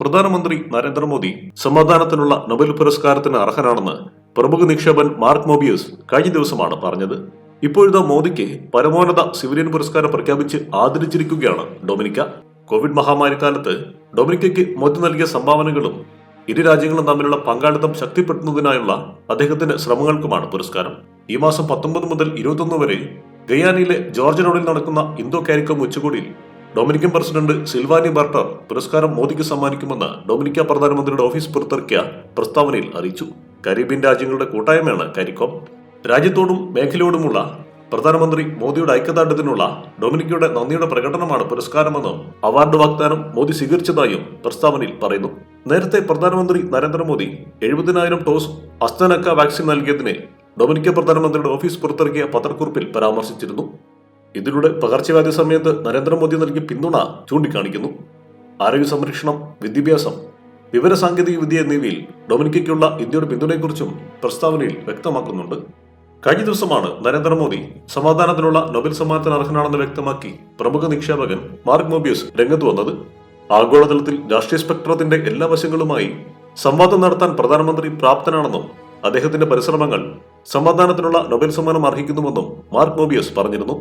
പ്രധാനമന്ത്രി നരേന്ദ്രമോദി സമാധാനത്തിനുള്ള നൊബേൽ പുരസ്കാരത്തിന് അർഹനാണെന്ന് പ്രമുഖ നിക്ഷേപൻ മാർക്ക് മോബിയസ് കഴിഞ്ഞ ദിവസമാണ് പറഞ്ഞത്. ഇപ്പോഴത്തെ മോദിക്ക് പരമോന്നത സിവിലിയൻ പുരസ്കാരം പ്രഖ്യാപിച്ച് ആദരിച്ചിരിക്കുകയാണ് ഡൊമിനിക്ക. കോവിഡ് മഹാമാരിക്കാലത്ത് ഡൊമിനിക്കയ്ക്ക് മോദി നൽകിയ സംഭാവനകളും ഇരു രാജ്യങ്ങളും തമ്മിലുള്ള പങ്കാളിത്തം ശക്തിപ്പെടുത്തുന്നതിനായുള്ള അദ്ദേഹത്തിന്റെ ശ്രമങ്ങൾക്കുമാണ് പുരസ്കാരം. ഈ മാസം പത്തൊമ്പത് മുതൽ ഇരുപത്തൊന്ന് വരെ ഗയാനയിലെ ജോർജ് റോഡിൽ നടക്കുന്ന ഇന്തോ കാരിക്കോം ഉച്ചകോടിയിൽ ഡൊമിനിക്കൻ പ്രസിഡന്റ് സിൽവാനി ബർട്ടർ പുരസ്കാരം മോദിക്ക് സമ്മാനിക്കുമെന്ന് ഡൊമിനിക്ക പ്രധാനമന്ത്രിയുടെ ഓഫീസ് പുറത്തിറക്കിയ പ്രസ്താവനയിൽ അറിയിച്ചു. കരീബിയൻ രാജ്യങ്ങളുടെ കൂട്ടായ്മയാണ് കരിക്കോം രാജ്യത്തോടും മേഖലയോടുമുള്ള പ്രധാനമന്ത്രി മോദിയുടെ ഐക്യദാർഢ്യത്തിനുള്ള ഡൊമിനിക്കയുടെ നന്ദിയുടെ പ്രകടനമാണ് പുരസ്കാരമെന്നും അവാർഡ് വാഗ്ദാനം മോദി സ്വീകരിച്ചതായും പ്രസ്താവനയിൽ പറയുന്നു. നേരത്തെ പ്രധാനമന്ത്രി നരേന്ദ്രമോദി എഴുപതിനായിരം ഡോസ് അസ്തനക്ക വാക്സിൻ നൽകിയതിനെ ഡൊമിനിക്ക പ്രധാനമന്ത്രിയുടെ ഓഫീസ് പുറത്തിറക്കിയ പത്രക്കുറിപ്പിൽ പരാമർശിച്ചിരുന്നു. ഇതിലൂടെ പകർച്ചവ്യാധി സമയത്ത് നരേന്ദ്രമോദി നൽകിയ പിന്തുണ ചൂണ്ടിക്കാണിക്കുന്നു. ആരോഗ്യ സംരക്ഷണം വിദ്യാഭ്യാസം വിവരസാങ്കേതിക വിദ്യ എന്നിവയിൽ ഡൊമിനിക്കയ്ക്കുള്ള ഇന്ത്യയുടെ പിന്തുണയെക്കുറിച്ചും പ്രസ്താവനയിൽ വ്യക്തമാക്കുന്നുണ്ട്. കഴിഞ്ഞ ദിവസമാണ് നരേന്ദ്രമോദി സമാധാനത്തിനുള്ള നൊബേൽ സമ്മാനത്തിന് അർഹനാണെന്ന് വ്യക്തമാക്കി പ്രമുഖ നിക്ഷേപകൻ മാർക്ക് മോബിയസ് രംഗത്ത് വന്നത്. ആഗോളതലത്തിൽ രാഷ്ട്രീയ സ്പെക്ട്രത്തിന്റെ എല്ലാ വശങ്ങളുമായി സംവാദം നടത്താൻ പ്രധാനമന്ത്രി പ്രാപ്തനാണെന്നും അദ്ദേഹത്തിന്റെ പരിശ്രമങ്ങൾ സമാധാനത്തിനുള്ള നൊബേൽ സമ്മാനം അർഹിക്കുന്നുവെന്നും മാർക്ക് മോബിയസ് പറഞ്ഞിരുന്നു.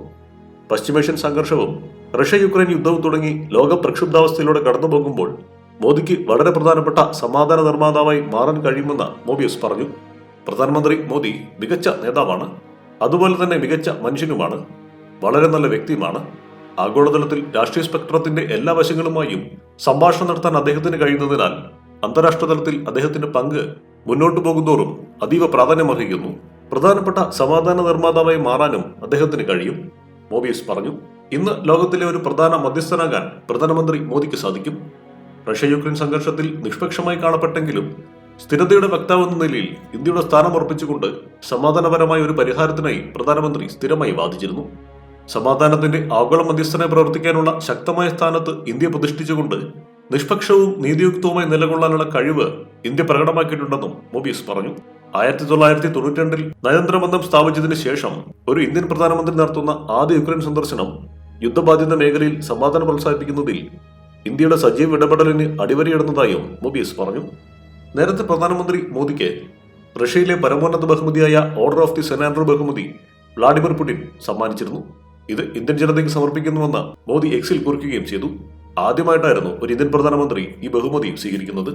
പശ്ചിമേഷ്യൻ സംഘർഷവും റഷ്യ യുക്രൈൻ യുദ്ധവും തുടങ്ങി ലോകം പ്രക്ഷുബ്ധാവസ്ഥയിലൂടെ കടന്നുപോകുമ്പോൾ മോദിക്ക് വളരെ പ്രധാനപ്പെട്ട സമാധാന നിർമ്മാതാവായി മാറാൻ കഴിയുമെന്ന് മോബിയസ് പറഞ്ഞു. പ്രധാനമന്ത്രി മോദി മികച്ച നേതാവാണ്. അതുപോലെ തന്നെ മികച്ച മനുഷ്യനുമാണ്. വളരെ നല്ല വ്യക്തിയുമാണ്. ആഗോളതലത്തിൽ രാഷ്ട്രീയ സ്പെക്ട്രത്തിന്റെ എല്ലാ വശങ്ങളുമായും സംഭാഷണം നടത്താൻ അദ്ദേഹത്തിന് കഴിയുന്നതിനാൽ അന്താരാഷ്ട്ര തലത്തിൽ അദ്ദേഹത്തിന്റെ പങ്ക് മുന്നോട്ടു പോകുന്നതോറും അതീവ പ്രാധാന്യമർഹിക്കുന്നു പ്രധാനപ്പെട്ട സമാധാന നിർമ്മാതാവായി മാറാനും അദ്ദേഹത്തിന് കഴിയും. മോബിയസ് പറഞ്ഞു ഇന്ന് ലോകത്തിലെ ഒരു പ്രധാന മധ്യസ്ഥനാകാൻ പ്രധാനമന്ത്രി മോദിക്ക് സാധിക്കും. റഷ്യ യുക്രൈൻ സംഘർഷത്തിൽ നിഷ്പക്ഷമായി കാണപ്പെട്ടെങ്കിലും സ്ഥിരതയുടെ വക്താവ് എന്ന നിലയിൽ ഇന്ത്യയുടെ സ്ഥാനം ഉറപ്പിച്ചുകൊണ്ട് സമാധാനപരമായ ഒരു പരിഹാരത്തിനായി പ്രധാനമന്ത്രി സ്ഥിരമായി വാദിച്ചിരുന്നു. സമാധാനത്തിന്റെ ആഗോള മധ്യസ്ഥനെ പ്രവർത്തിക്കാനുള്ള ശക്തമായ സ്ഥാനത്ത് ഇന്ത്യ പ്രതിഷ്ഠിച്ചുകൊണ്ട് നിഷ്പക്ഷവും നീതിയുക്തവുമായി നിലകൊള്ളാനുള്ള കഴിവ് ഇന്ത്യ പ്രകടമാക്കിയിട്ടുണ്ടെന്നും മൊബീസ് പറഞ്ഞു. ആയിരത്തി തൊള്ളായിരത്തി തൊണ്ണൂറ്റി രണ്ടിൽ നയതന്ത്രബന്ധം സ്ഥാപിച്ചതിന് ശേഷം ഒരു ഇന്ത്യൻ പ്രധാനമന്ത്രി നടത്തുന്ന ആദ്യ യുക്രൈൻ സന്ദർശനം യുദ്ധബാധിത മേഖലയിൽ സമാധാനം പ്രോത്സാഹിപ്പിക്കുന്നതിൽ ഇന്ത്യയുടെ സജീവ ഇടപെടലിന് അടിവരയിടുന്നതായും മൊബീസ് പറഞ്ഞു. നേരത്തെ പ്രധാനമന്ത്രി മോദിക്ക് റഷ്യയിലെ പരമോന്നത ബഹുമതിയായ ഓർഡർ ഓഫ് ദി സെനാൻഡർ ബഹുമതി വ്ളാഡിമിർ പുടിൻ സമ്മാനിച്ചിരുന്നു. ഇത് ഇന്ത്യൻ ജനതയ്ക്ക് സമർപ്പിക്കുന്നുവെന്ന് മോദി എക്സിൽ കുറിക്കുകയും ചെയ്തു. ആദ്യമായിട്ടായിരുന്നു ഒരു ഇന്ത്യൻ പ്രധാനമന്ത്രി ഈ ബഹുമതി സ്വീകരിക്കുന്നത്.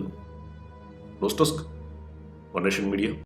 News desk media.